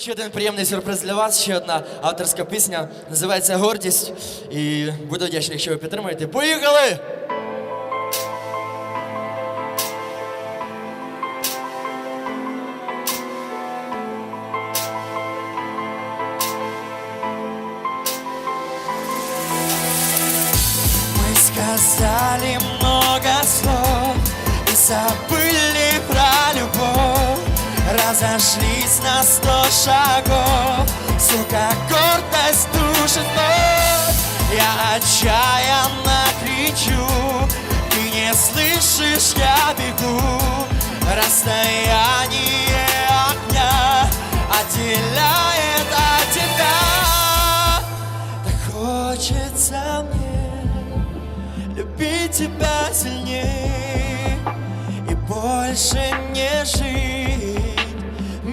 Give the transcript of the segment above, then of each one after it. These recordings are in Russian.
Ще один приємний сюрприз для вас. Ще одна авторська пісня. Називається Гордість. І буду вдячний, якщо ви підтримаєте. Поїхали! Мы сказали много слов И забыли про любовь Разошлись на сто шагов. Сука, гордость душит вновь Я отчаянно кричу Ты не слышишь, я бегу. Расстояние огня Отделяет от тебя. Так хочется мне любить тебя сильнее И больше не жить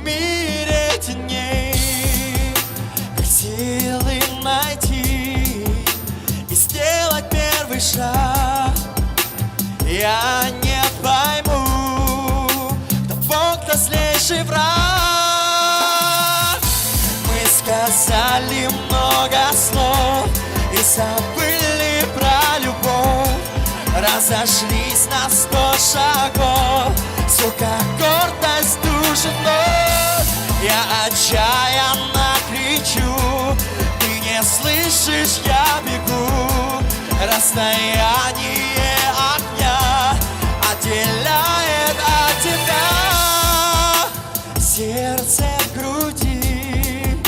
мире теней Как силы найти и сделать первый шаг. Я не пойму, кто Бог, кто злейший враг. Мы сказали много слов И забыли про любовь. Разошлись на сто шагов слышишь, я бегу Расстояние огня Отделяет от тебя. Сердце в груди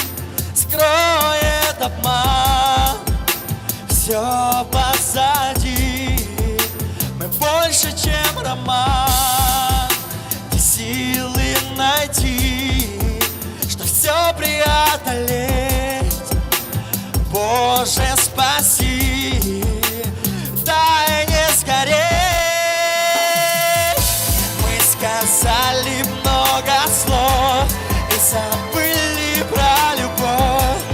скроет обман. Все позади. Мы больше, чем роман спаси Дай не сгореть Мы сказали много слов И забыли про любовь.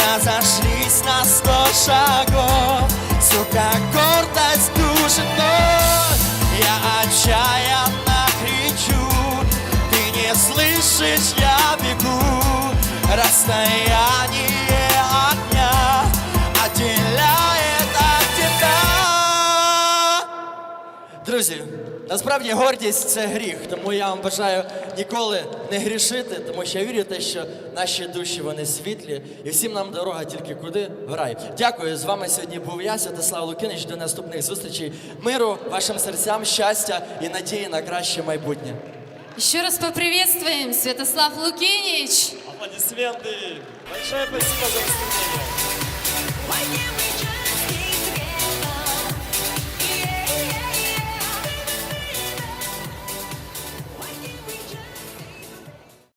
Разошлись на сто шагов Сука, гордость душит вновь Я отчаянно кричу Ты не слышишь, я бегу. Расстояние Друзі, насправді гордість це гріх, тому я вам бажаю ніколи не грішити, тому що я вірю в те, що наші душі вони світлі, і всім нам дорога тільки куди в рай. Дякую. З вами сьогодні був я, Святослав Лукинич. До наступних зустрічей. Миру вашим серцям, щастя і надії на краще майбутнє. Еще раз поприветствуем Святослав Лукинич. Аплодисменты. Большое спасибо за выступление.